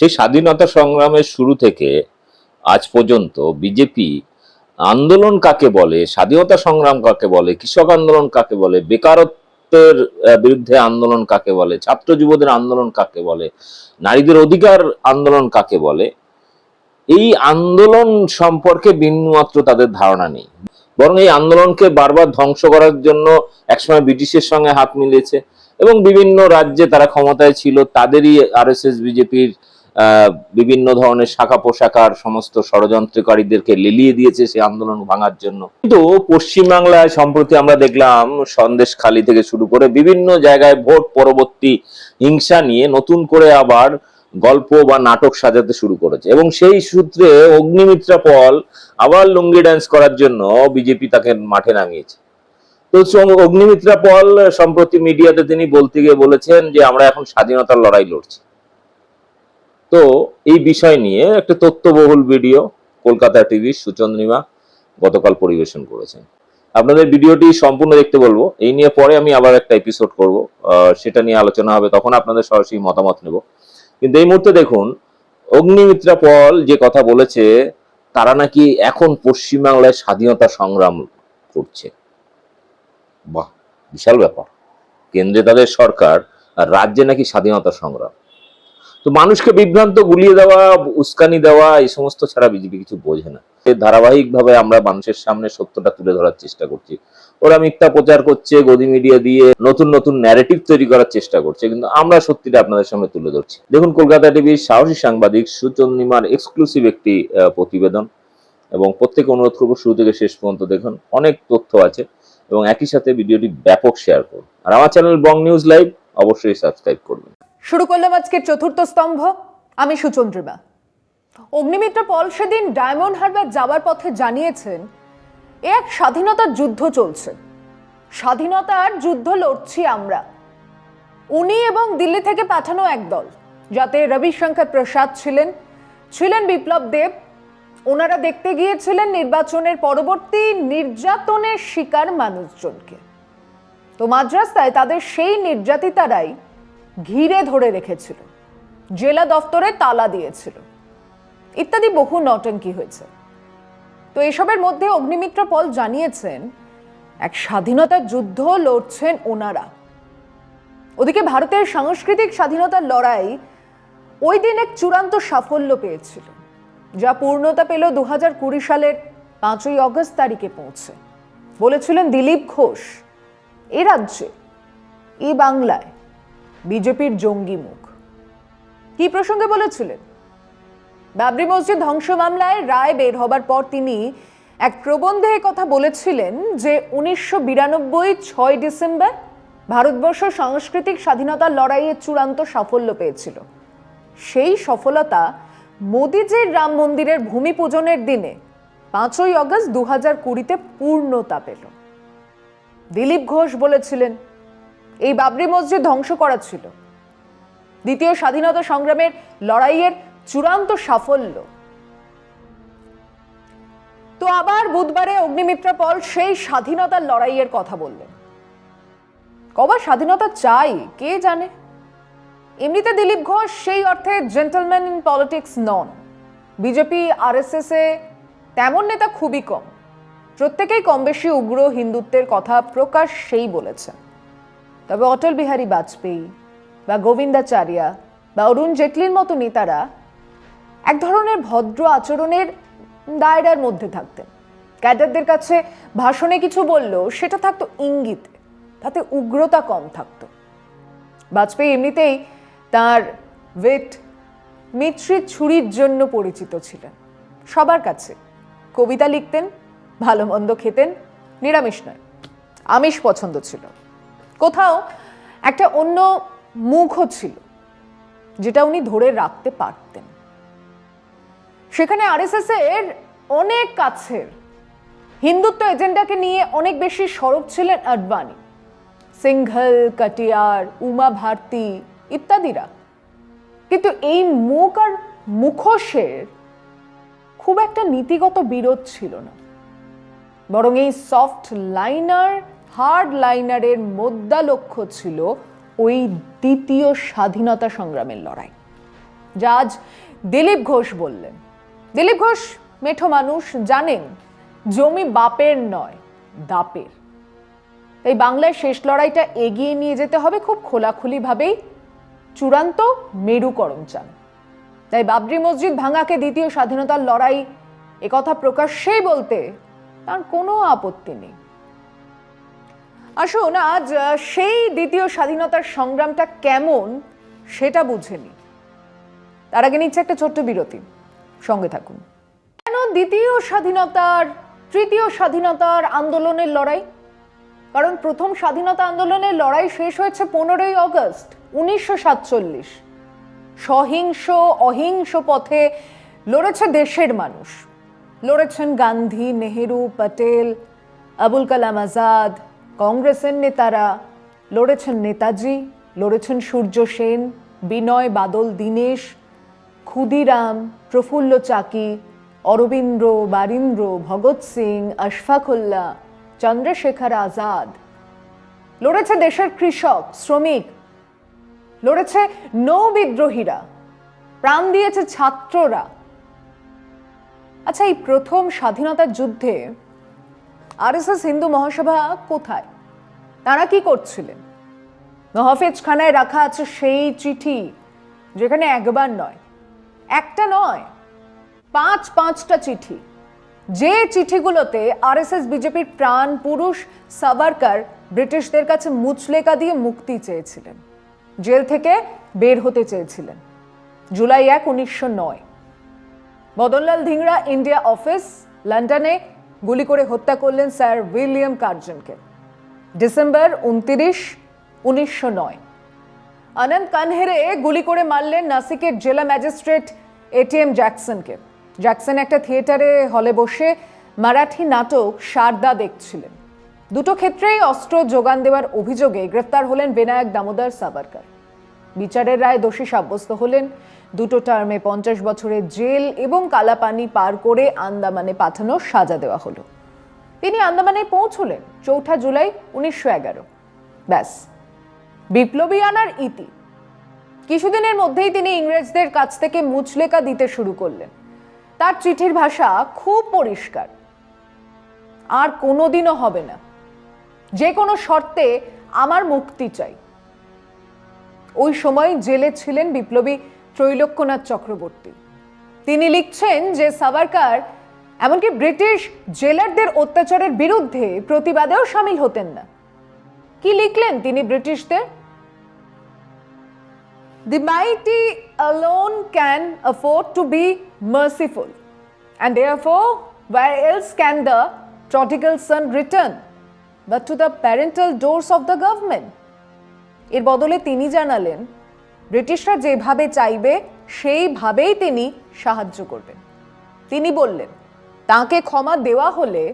সেই স্বাধীনতা সংগ্রামের শুরু থেকে আজ পর্যন্ত বিজেপি আন্দোলন কাকে বলে, স্বাধীনতা সংগ্রাম কাকে বলে, কৃষক আন্দোলন কাকে বলে, বেকারত্বের বিরুদ্ধে আন্দোলন কাকে বলে, ছাত্র যুবদের আন্দোলন কাকে বলে, নারীদের অধিকার আন্দোলন কাকে বলে, এই আন্দোলন সম্পর্কে বিন্দুমাত্র তাদের ধারণা নেই। বরং এই আন্দোলনকে বারবার ধ্বংস করার জন্য একসময় ব্রিটিশের সঙ্গে হাত মিলিয়েছে এবং বিভিন্ন রাজ্যে তারা ক্ষমতায় ছিল, তাদেরই আরএসএস বিজেপির বিভিন্ন ধরনের শাখা পোশাকার সমস্ত ষড়যন্ত্রকারীদেরকে লেলিয়ে দিয়েছে সেই আন্দোলন ভাঙার জন্য। কিন্তু পশ্চিমবাংলায় সম্প্রতি আমরা দেখলাম সন্দেশখালী থেকে শুরু করে বিভিন্ন জায়গায় ভোট পরবর্তী হিংসা নিয়ে নতুন করে আবার গল্প বা নাটক সাজাতে শুরু করেছে। এবং সেই সূত্রে অগ্নিমিত্রা পল আবার লুঙ্গি ড্যান্স করার জন্য বিজেপি তাকে মাঠে নামিয়েছে। তো অগ্নিমিত্রা পল সম্প্রতি মিডিয়াতে তিনি বলতে গিয়ে বলেছেন যে, আমরা এখন স্বাধীনতার লড়াই লড়ছি। তো এই বিষয় নিয়ে একটা তথ্যবহুল ভিডিও কলকাতা টিভির সুচন্দ্রিমা গতকাল পরিবেশন করেছেন। আপনাদের ভিডিওটি সম্পূর্ণ দেখতে বলব। এই নিয়ে পরে আমি আবার একটা এপিসোড করব। সেটা নিয়ে আলোচনা হবে, তখন আপনাদের সরাসরি মতামত নেব। কিন্তু এই মুহূর্তে দেখুন, অগ্নিমিত্রা পল যে কথা বলেছে, তারা নাকি এখন পশ্চিমবাংলায় স্বাধীনতা সংগ্রাম করছে। বাহ, বিশাল ব্যাপার। কেন্দ্রে তাদের সরকার আর রাজ্যে নাকি স্বাধীনতা সংগ্রাম। তো মানুষকে বিভ্রান্ত, গুলিয়ে দেওয়া, উস্কানি দেওয়া, এই সমস্ত ছাড়া বিজেপি কিছু বোঝে না। এর ধারাবাহিকভাবে আমরা মানুষের সামনে সত্যটা তুলে ধরার চেষ্টা করছি। ওরা মিথ্যা প্রচার করছে, গদি মিডিয়া দিয়ে নতুন নতুন ন্যারেটিভ তৈরি করার চেষ্টা করছে, কিন্তু আমরা সত্যিটা আপনাদের সামনে তুলে ধরছি। দেখুন, কলকাতা টিভির সাহসী সাংবাদিক সুচন্দিমার এক্সক্লুসিভ একটি প্রতিবেদন। এবং প্রত্যেকে অনুরোধ করব, শুরু থেকে শেষ পর্যন্ত দেখুন, অনেক তথ্য আছে। এবং একই সাথে ভিডিওটি ব্যাপক শেয়ার করুন। আর আমার চ্যানেল বং নিউজ লাইভ অবশ্যই সাবস্ক্রাইব করবেন। শুরু করলাম আজকের চতুর্থ স্তম্ভ। আমি সুচন্দ্রিমা। অগ্নিমিত্র পল সেদিন ডায়মন্ড হারবার যাওয়ার পথে জানিয়েছেন, এ এক স্বাধীনতার যুদ্ধ চলছে। স্বাধীনতার যুদ্ধ লড়ছি আমরা। উনি এবং দিল্লি থেকে পাঠানো এক দল, যাতে রবিশঙ্কর প্রসাদ ছিলেন ছিলেন বিপ্লব দেব। ওনারা দেখতে গিয়েছিলেন নির্বাচনের পরবর্তী নির্যাতনের শিকার মানুষজনকে। তো মাদ্রাসায় তাদের সেই নির্যাতিতারাই ঘিরে ধরে রেখেছিল। জেলা দফতরে তালা দিয়েছিল। ইত্যাদি বহু নটঙ্কি হয়েছে। তো এসবের মধ্যে অগ্নিমিত্র পল জানিয়েছেন, এক স্বাধীনতার যুদ্ধ লড়ছেন ওনারা। ওদিকে ভারতের সাংস্কৃতিক স্বাধীনতার লড়াই ওই দিন এক চূড়ান্ত সাফল্য পেয়েছিল, যা পূর্ণতা পেল দু হাজার কুড়ি সালের পাঁচই অগস্ট তারিখে পৌঁছে। বলেছিলেন দিলীপ ঘোষ, এ রাজ্যে, এ বাংলায়। বিজেপির জঙ্গি মুখ। কি প্রসঙ্গে বলেছিলেন? বাবরি মসজিদ ধ্বংস মামলায় রায় বের হবার পর তিনি এক প্রবন্ধে কথা বলেছিলেন যে উনিশশো বিরানব্বই ছয় ডিসেম্বর ভারতবর্ষ সাংস্কৃতিক স্বাধীনতার লড়াইয়ে চূড়ান্ত সাফল্য পেয়েছিল। সেই সফলতা মোদিজির রাম মন্দিরের ভূমি পূজনের দিনে পাঁচই অগস্ট দু হাজার কুড়িতে পূর্ণতা পেল। দিলীপ ঘোষ বলেছিলেন এই বাবরি মসজিদ ধ্বংস করা ছিল। দ্বিতীয় স্বাধীনতা সংগ্রামের লড়াইয়ের চূড়ান্ত সাফল্য। তো আবার বুধবারে অগ্নিমিত্র পল সেই স্বাধীনতার লড়াইয়ের কথা বললেন। কবার স্বাধীনতা চাই, কে জানে? এমনিতে দিলীপ ঘোষ সেই অর্থে gentleman in politics non. BJP RSS এ তেমন নেতা খুবই কম। প্রত্যেকেই কম বেশি উগ্র হিন্দুত্বের কথা প্রকাশ সেই বলেছেন। তবে অটল বিহারী বাজপেয়ী বা গোবিন্দাচার্যা বা অরুণ জেটলির মতো নেতারা এক ধরনের ভদ্র আচরণের দায়রার মধ্যে থাকতেন। ক্যাডারদের কাছে ভাষণে কিছু বললেও সেটা থাকতো ইঙ্গিতে, তাতে উগ্রতা কম থাকতো। বাজপেয়ী এমনিতেই তার ওয়েট মিত্রির ছুরির জন্য পরিচিত ছিলেন। সবার কাছে কবিতা লিখতেন, ভালো মন্দ খেতেন, নিরামিষ নয়। আমিষ পছন্দ ছিল। কোথাও একটা অন্য মুখও ছিল, যেটা উনি ধরে রাখতে পারতেন। সেখানে আরএসএস এর অনেক কাছের হিন্দুত্ব এজেন্ডাকে নিয়ে অনেক বেশি সরব ছিলেন আডবাণী। সিংঘল, কাটিয়ার, উমা ভারতী ইত্যাদিরা। কিন্তু এই মুখ আর মুখোশের খুব একটা নীতিগত বিরোধ ছিল না। বরং এই সফট লাইনার হার্ড লাইনারের মোদ্দা লক্ষ্য ছিল ওই দ্বিতীয় স্বাধীনতা সংগ্রামের লড়াই। যা আজ দিলীপ ঘোষ বললেন। দিলীপ ঘোষ, মেঠো মানুষ, জানেন, জমি বাপের নয়, দাপের। তাই বাংলায় শেষ লড়াইটা এগিয়ে নিয়ে যেতে হবে খুব খোলাখুলিভাবেই। চূড়ান্ত মেরুকরণ চান। তাই বাবরি মসজিদ ভাঙাকে দ্বিতীয় স্বাধীনতার লড়াই একথা প্রকাশ্যেই বলতে তার কোনো আপত্তি নেই। আসুন, আজ সেই দ্বিতীয় স্বাধীনতার সংগ্রামটা কেমন সেটা বুঝে নি তার আগে নিচ্ছে একটা ছোট্ট বিরতি। সঙ্গে থাকুন। কেন দ্বিতীয় স্বাধীনতার, তৃতীয় স্বাধীনতার আন্দোলনের লড়াই? কারণ প্রথম স্বাধীনতা আন্দোলনের লড়াই শেষ হয়েছে পনেরোই অগস্ট, উনিশশো সাতচল্লিশ। সহিংস, অহিংস পথে লড়েছে দেশের মানুষ। লড়েছেন গান্ধী, নেহেরু প্যাটেল আবুল কালাম আজাদ কংগ্রেসের নেতারা লড়েছেন নেতাজি, লড়েছেন সূর্য সেন, বিনয় বাদল দীনেশ, ক্ষুদিরাম, প্রফুল্ল চাকি, অরবিন্দ্র বারীন্দ্র, ভগৎ সিং, আশফাকুল্লাহ, চন্দ্রশেখর আজাদ। লড়েছে দেশের কৃষক, শ্রমিক, লড়েছে নৌ বিদ্রোহীরা প্রাণ দিয়েছে ছাত্ররা। আচ্ছা এই প্রথম স্বাধীনতার যুদ্ধে আরএসএস হিন্দু মহাসভা কোথায়? তারা কি করছিলেন? মহাফেজ খানায় রাখা আছে সেই চিঠি, যেখানে একবার নয়, একটা নয়, পাঁচ পাঁচটা চিঠি। যে চিঠিগুলোতে আরএসএস বিজেপির প্রাণ পুরুষ সাভারকার ব্রিটিশদের কাছে মুচলেকা দিয়ে মুক্তি চেয়েছিলেন, জেল থেকে বের হতে চেয়েছিলেন, জুলাই এক, উনিশশো নয়। মদনলাল ধিংরা, ইন্ডিয়া অফিস, লন্ডনে গুলি করে হত্যা করলেন স্যার উইলিয়াম কার্জনকে। ডিসেম্বর উনতিরিশ, উনিশশো নয়। আনন্দ কানহেরে গুলি করে মারলেন নাসিকের জেলা ম্যাজিস্ট্রেট এটিএম জ্যাকসনকে। জ্যাকসন একটা থিয়েটারে হলে বসে মারাঠি নাটক সারদা দেখছিলেন। দুটো ক্ষেত্রেই অস্ত্র যোগান দেওয়ার অভিযোগে গ্রেফতার হলেন বিনায়ক দামোদর সাভারকার বিচারের রায় দোষী সাব্যস্ত হলেন, দুটো টার্মে পঞ্চাশ বছরের জেল এবং কালাপানি পার করে আন্দামানে পাঠানোর সাজা দেওয়া হলো। তিনি আন্দামানে পৌঁছলেন চৌঠা জুলাই উনিশশো এগারো। ব্যাস, বিপ্লবী আনার ইতি। কিছুদিনের মধ্যেই তিনি ইংরেজদের কাছ থেকে মুচলেকা দিতে শুরু করলেন। তার চিঠির ভাষা খুব পরিষ্কার। আর কোনোদিনও হবে না। যে কোনো শর্তে আমার মুক্তি চাই। ওই সময় জেলে ছিলেন বিপ্লবী ত্রৈলোক্যনাথ চক্রবর্তী। তিনি লিখছেন যে সাভারকার এমনকি ব্রিটিশ জেলারদের অত্যাচারের বিরুদ্ধে প্রতিবাদেও সামিল হতেন না। কি লিখলেন তিনি ব্রিটিশদের? The mighty alone can afford to be merciful and therefore why else can the prodigal son return but to the parental doors of the government এর বদলে তিনি জানালেন, ব্রিটিশরা যেভাবে চাইবে, সেইভাবেই তিনি সাহায্য করবেন। তিনি বললেন তাকে ক্ষমা দেওয়া হলে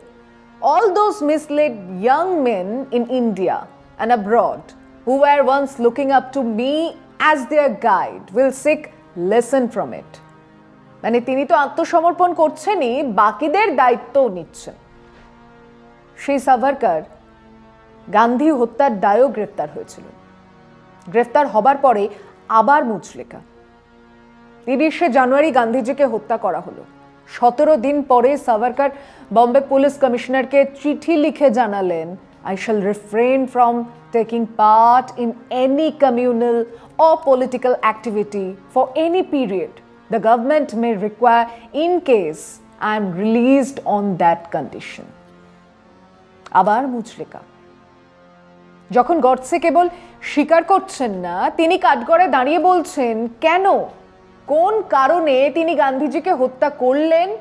all those misled young men in India and abroad who are once looking up to me as their guide will seek lesson from it মানে তিনি তো আত্মসমর্পণ করছেনই, বাকিদের দায়িত্বও নিচ্ছেন। শ্রী সাভারকার গান্ধী হত্যার দায়ও গ্রেফতার হয়েছিল। গ্রেফতার হবার পরে আবার মুচলেকা তিরিশে জানুয়ারি গান্ধীজিকে হত্যা করা হলো। সতেরো দিন পরে সাভারকার বম্বে পুলিশ কমিশনারকে চিঠি লিখে জানালেন I shall refrain from taking part in any communal or political activity for any period the government may require in case I am released on that condition. আবার মুচলেকা যখন গডসে কেবল স্বীকার করছেন না, তিনি কাঠগড়ে দাঁড়িয়ে বলছেন, কেন কোন কারণে তিনি গান্ধীজিকে হত্যা করলেন?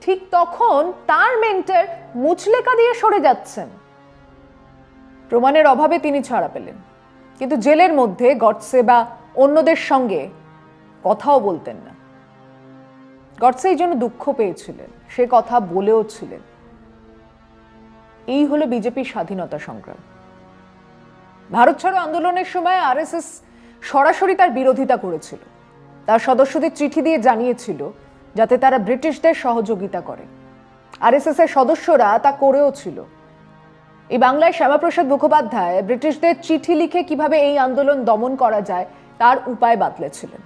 ঠিক তখন তার মেন্টার মুচলেকা দিয়ে সরে যাচ্ছেন। প্রমাণের অভাবে তিনি ছাড়া পেলেন। কিন্তু জেলের মধ্যে গডসে বা অন্যদের সঙ্গে কথাও বলতেন না। গডসে এই জন্য দুঃখ পেয়েছিলেন, সে কথা বলেও ছিলেন। এই হলো বিজেপির স্বাধীনতা সংগ্রাম। ভারত ছাড়ো আন্দোলনের সময় আরএসএস সরাসরি তার বিরোধিতা করেছিল। তার সদস্যদের চিঠি দিয়ে জানিয়েছিল যাতে তারা ব্রিটিশদের সহযোগিতা করে। আরএসএস এর সদস্যরা তা করেও ছিল। এই বাংলায় শ্যামাপ্রসাদ মুখোপাধ্যায় ব্রিটিশদের চিঠি লিখে কীভাবে এই আন্দোলন দমন করা যায়, তার উপায় বাতলেছিলেন।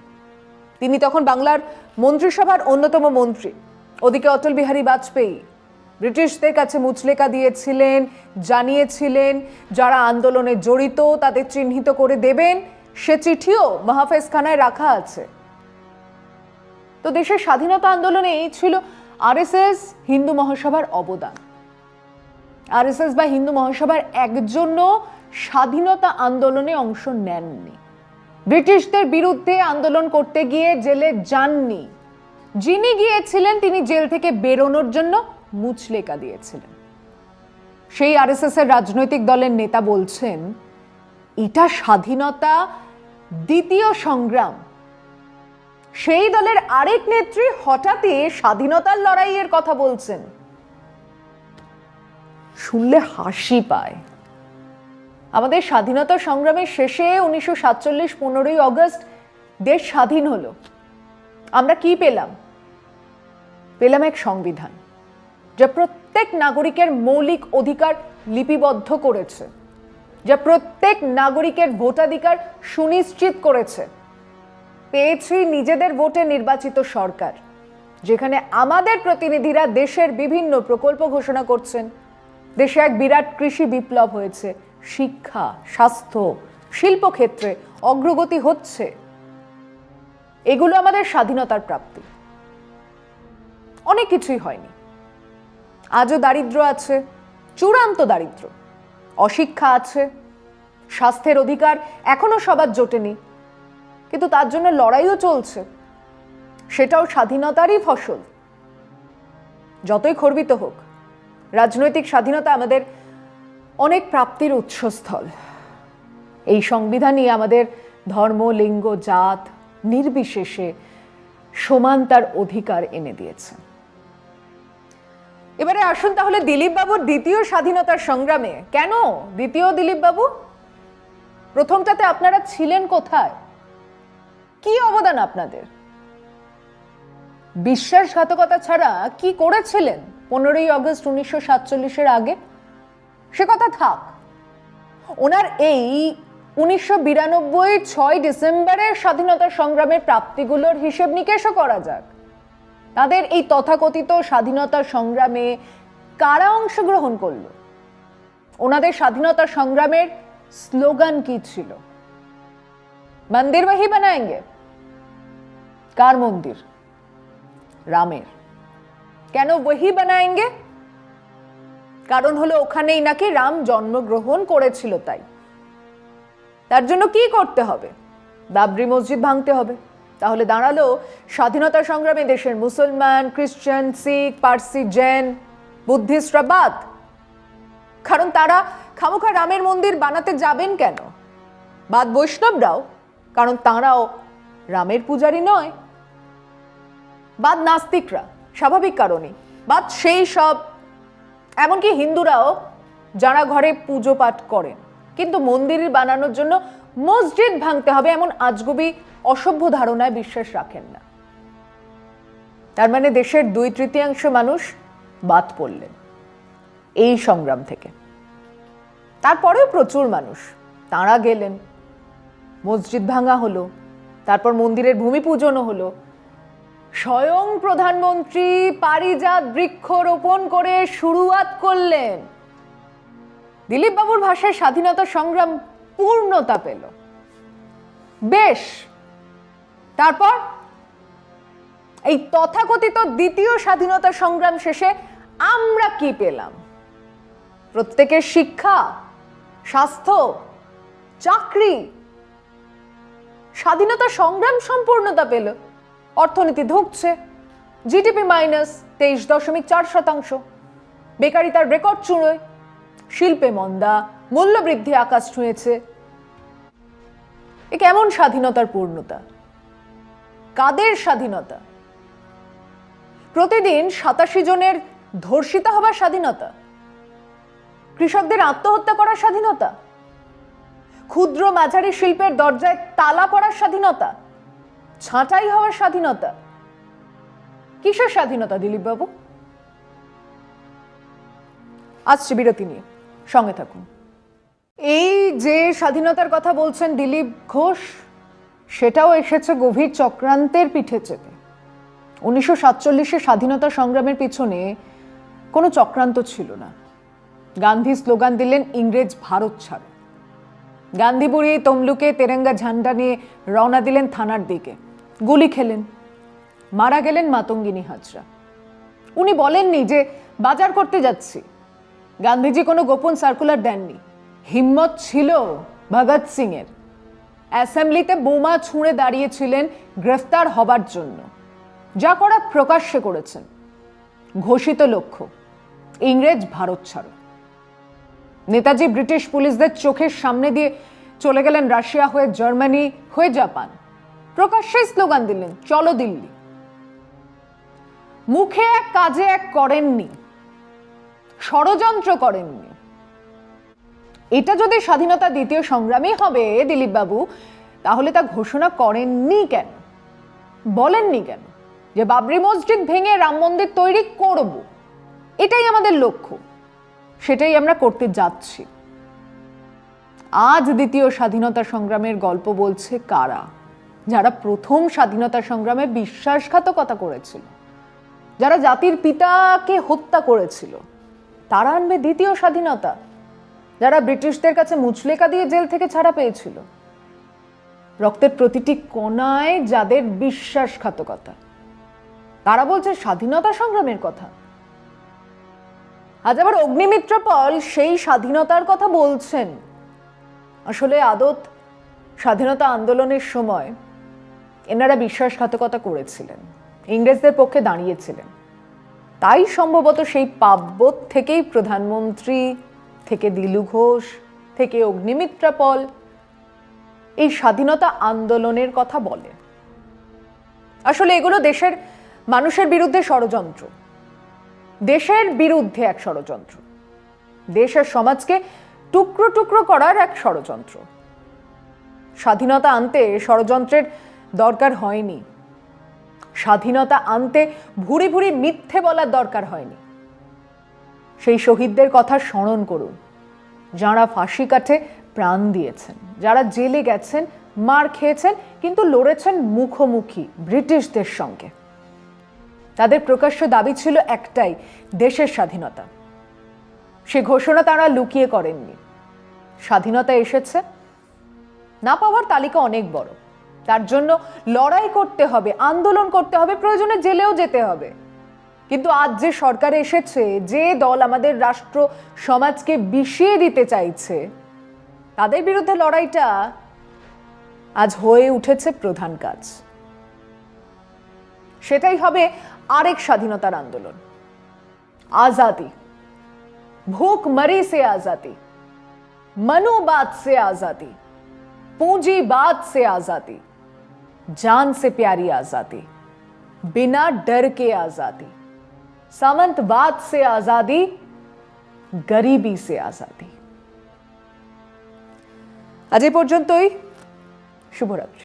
তিনি তখন বাংলার মন্ত্রিসভার অন্যতম মন্ত্রী। ওদিকে অটল বিহারী বাজপেয়ী ব্রিটিশদের কাছে মুচলেকা দিয়েছিলেন, জানিয়েছিলেন, যারা আন্দোলনে জড়িত তাদের চিহ্নিত করে দেবেন, সে চিঠিও মাহফেজখানায় রাখা আছে। তো দেশের স্বাধীনতা আন্দোলনে এই ছিল আরএসএস হিন্দু মহাসভার অবদান। আরএসএস বা হিন্দু মহাসভার একজনও স্বাধীনতা আন্দোলনে অংশ নেননি। ব্রিটিশদের বিরুদ্ধে আন্দোলন করতে গিয়ে জেলে যাননি। যিনি গিয়েছিলেন, তিনি জেল থেকে বেরোনোর জন্য মুচলেকা দিয়েছিলেন। সেই আরএসএস এর রাজনৈতিক দলের নেতা বলছেন, এটা স্বাধীনতা দ্বিতীয় সংগ্রাম। সেই দলের আরেক নেত্রী হঠাৎই স্বাধীনতার লড়াইয়ের কথা বলছেন। শুনলে হাসি পায়। আমাদের স্বাধীনতা সংগ্রামের শেষে উনিশশো সাতচল্লিশ পনেরোই অগস্ট দেশ স্বাধীন হলো। আমরা কি পেলাম? পেলাম এক সংবিধান, যা প্রত্যেক নাগরিকের মৌলিক অধিকার লিপিবদ্ধ করেছে, যা প্রত্যেক নাগরিকের ভোটাধিকার সুনিশ্চিত করেছে। পেয়েছি নিজেদের ভোটে নির্বাচিত সরকার, যেখানে আমাদের প্রতিনিধিরা দেশের বিভিন্ন প্রকল্প ঘোষণা করছেন। দেশে এক বিরাট কৃষি বিপ্লব হয়েছে, শিক্ষা, স্বাস্থ্য, শিল্পক্ষেত্রে অগ্রগতি হচ্ছে। এগুলো আমাদের স্বাধীনতার প্রাপ্তি। অনেক কিছুই হয়নি। আজও দারিদ্র আছে, চূড়ান্ত দারিদ্র। অশিক্ষা আছে, স্বাস্থ্যের অধিকার এখনও সবার জোটেনি। কিন্তু তার জন্য লড়াইও চলছে। সেটাও স্বাধীনতারই ফসল। যতই খর্বিত হোক, রাজনৈতিক স্বাধীনতা আমাদের অনেক প্রাপ্তির উৎসস্থল। এই সংবিধানই আমাদের ধর্ম, লিঙ্গ, জাত নির্বিশেষে সমান তার অধিকার এনে দিয়েছে। এবারে আসুন তাহলে দিলীপ বাবুর দ্বিতীয় স্বাধীনতার সংগ্রামে। কেন দ্বিতীয় দিলীপ বাবু প্রথমটাতে আপনারা ছিলেন কোথায়? কি অবদান আপনাদের? বিশ্বাসঘাতকতা ছাড়া কি করেছিলেন পনেরোই আগস্ট উনিশশো সাতচল্লিশের আগে? সে কথা থাক। ওনার এই উনিশশো বিরানব্বই ছয় ডিসেম্বরের স্বাধীনতা সংগ্রামের প্রাপ্তিগুলোর হিসেব নিকেশও করা যাক। তাদের এই তথাকথিত স্বাধীনতা সংগ্রামে কারা অংশগ্রহণ করল? ওনাদের স্বাধীনতা সংগ্রামের স্লোগান কি ছিল? মন্দির वही বানায়েঙ্গে কার মন্দির রামের কেন वही বানায়েঙ্গে কারণ হলো ওখানেই নাকি রাম জন্মগ্রহণ করেছিল তাই তার জন্য কি করতে হবে বাবরি মসজিদ ভাঙতে হবে তাহলে দাঁড়ালো স্বাধীনতা সংগ্রামে দেশের মুসলমান খ্রিস্টান শিখ পার্সি জৈন বুদ্ধিস্টরা বাদ কারণ তারা খামোখা রামের মন্দির বানাতে যাবেন কেন বাদ বৈষ্ণবরাও কারণ তাঁরাও রামের পূজারী নয়, বাদ নাস্তিকরা, স্বাভাবিক কারণে বাদ সেই সব, এমনকি হিন্দুরাও যারা ঘরে পুজো পাঠ করেন। কিন্তু মন্দির বানানোর জন্য মসজিদ ভাঙতে হবে এমন আজগুবি অসভ্য ধারণায় বিশ্বাস রাখেন না। তার মানে দেশের দুই তৃতীয়াংশ মানুষ বাদ পড়লেন এই সংগ্রাম থেকে। তারপরেও প্রচুর মানুষ তাঁরা গেলেন। মসজিদ ভাঙা হলো, তারপর মন্দিরের ভূমি পূজনও হলো। স্বয়ং প্রধানমন্ত্রী পারিজাত বৃক্ষ রোপণ করে শুরুয়াত করলেন। দিলীপ বাবুর ভাষায় স্বাধীনতা সংগ্রাম পূর্ণতা পেল। বেশ, তারপর এই তথাকথিত দ্বিতীয় স্বাধীনতা সংগ্রাম শেষে আমরা কি পেলাম? প্রত্যেকের শিক্ষা, স্বাস্থ্য, চাকরি স্বাধীনতা সংগ্রাম সম্পূর্ণতা পেল। অর্থনীতি ধুঁকছে। জিডিপি মাইনাস তেইশ দশমিক চার শতাংশ। বেকারিতার রেকর্ড চুড়োয় শিল্পে মন্দা, মূল্যবৃদ্ধি আকাশ ছুঁয়েছে। এ কেমন স্বাধীনতার পূর্ণতা? কাদের স্বাধীনতা? প্রতিদিন সাতাশি জনের ধর্ষিত হবার স্বাধীনতা? কৃষকদের আত্মহত্যা করার স্বাধীনতা? ক্ষুদ্র মাঝারি শিল্পের দরজায় তালা পড়ার স্বাধীনতা, ছাঁটাই হওয়ার স্বাধীনতা। কিসের স্বাধীনতা দিলীপ বাবু আসছে বিরতি নিয়ে। সঙ্গে থাকুন। এই যে স্বাধীনতার কথা বলছেন দিলীপ ঘোষ, সেটাও এসেছে গভীর চক্রান্তের পিঠে চেপে। উনিশশো সাতচল্লিশে স্বাধীনতা সংগ্রামের পিছনে কোনো চক্রান্ত ছিল না। গান্ধী স্লোগান দিলেন, ইংরেজ ভারত ছাড়ো। গান্ধী বুড়ি তমলুকে তেরেঙ্গা ঝান্ডা নিয়ে রওনা দিলেন থানার দিকে। গুলি খেলেন। মারা গেলেন মাতঙ্গিনী হাজরা। উনি বলেননি যে, বাজার করতে যাচ্ছি। গান্ধীজি কোনো গোপন সার্কুলার দেননি। হিম্মত ছিল ভগৎ সিং এর অ্যাসেম্বলিতে বোমা ছুঁড়ে দাঁড়িয়েছিলেন গ্রেফতার হবার জন্য। যা করার প্রকাশ্যে করেছেন। ঘোষিত লক্ষ্য। ইংরেজ ভারত ছাড়ো। নেতাজি ব্রিটিশ পুলিশদের চোখের সামনে দিয়ে চলে গেলেন রাশিয়া হয়ে জার্মানি, হয়ে জাপান। প্রকাশ্যে স্লোগান দিলেন, চলো দিল্লি। মুখে এক কাজে এক করেননি, ষড়যন্ত্র করেননি। এটা যদি স্বাধীনতা দ্বিতীয় সংগ্রামই হবে দিলীপ বাবু তাহলে তা ঘোষণা করেননি কেন? বলেননি কেন? যে বাবরি মসজিদ ভেঙে রাম মন্দির তৈরি করব, এটাই আমাদের লক্ষ্য। সেটাই আমরা করতে যাচ্ছি। আজ দ্বিতীয় স্বাধীনতা সংগ্রামের গল্প বলছে কারা? যারা প্রথম স্বাধীনতা সংগ্রামে বিশ্বাসঘাতকতা করেছিল, যারা জাতির পিতাকে হত্যা করেছিল, তারা আনবে দ্বিতীয় স্বাধীনতা। যারা ব্রিটিশদের কাছে মুচলেকা দিয়ে জেল থেকে ছাড়া পেয়েছিল, রক্তের প্রতিটি কণায় যাদের বিশ্বাসঘাতকতা। তারা বলছে স্বাধীনতা সংগ্রামের কথা। আজ আবার অগ্নিমিত্র পল সেই স্বাধীনতার কথা বলছেন। আসলে আদত স্বাধীনতা আন্দোলনের সময় এনারা বিশ্বাসঘাতকতা করেছিলেন, ইংরেজদের পক্ষে দাঁড়িয়েছিলেন। তাই সম্ভবত সেই পাব্যত থেকেই প্রধানমন্ত্রী, থেকে দিলু ঘোষ, থেকে অগ্নিমিত্রা পল এই স্বাধীনতা আন্দোলনের কথা বলে আসলে এগুলো দেশের মানুষের বিরুদ্ধে ষড়যন্ত্র। দেশের বিরুদ্ধে এক ষড়যন্ত্র। দেশের সমাজকে টুকরো টুকরো করার এক ষড়যন্ত্র। স্বাধীনতা আনতে ষড়যন্ত্রের দরকার হয়নি। স্বাধীনতা আনতে ভুরি ভুরি মিথ্যে বলার দরকার হয়নি। সেই শহীদদের কথা স্মরণ করুন। যাঁরা ফাঁসি কাঠে প্রাণ দিয়েছেন, যারা জেলে গেছেন, মার খেয়েছেন, কিন্তু লড়েছেন মুখোমুখি ব্রিটিশদের সঙ্গে। তাদের প্রকাশ্য দাবি ছিল একটাই, দেশের স্বাধীনতা। সে ঘোষণা তারা লুকিয়ে করেননি। স্বাধীনতা এসেছে। না পাওয়ার তালিকা অনেক বড়। তার জন্য লড়াই করতে হবে, আন্দোলন করতে হবে, প্রয়োজনে জেলেও যেতে হবে। কিন্তু আজ যে সরকার এসেছে, যে দল আমাদের রাষ্ট্র সমাজকে বিষিয়ে দিতে চাইছে, তাদের বিরুদ্ধে লড়াইটা আজ হয়ে উঠেছে প্রধান কাজ। সেটাই হবে আরেক স্বাধীনতার आंदोलन आज़ादी भूखमरी से आज़ादी मनोबात से आज़ादी पूंजीबात से आज़ादी जान से प्यारी आज़ादी बिना डर के आज़ादी सामंतवाद से आज़ादी गरीबी से आज़ादी अजय এ शुभ শুভরাত্রি।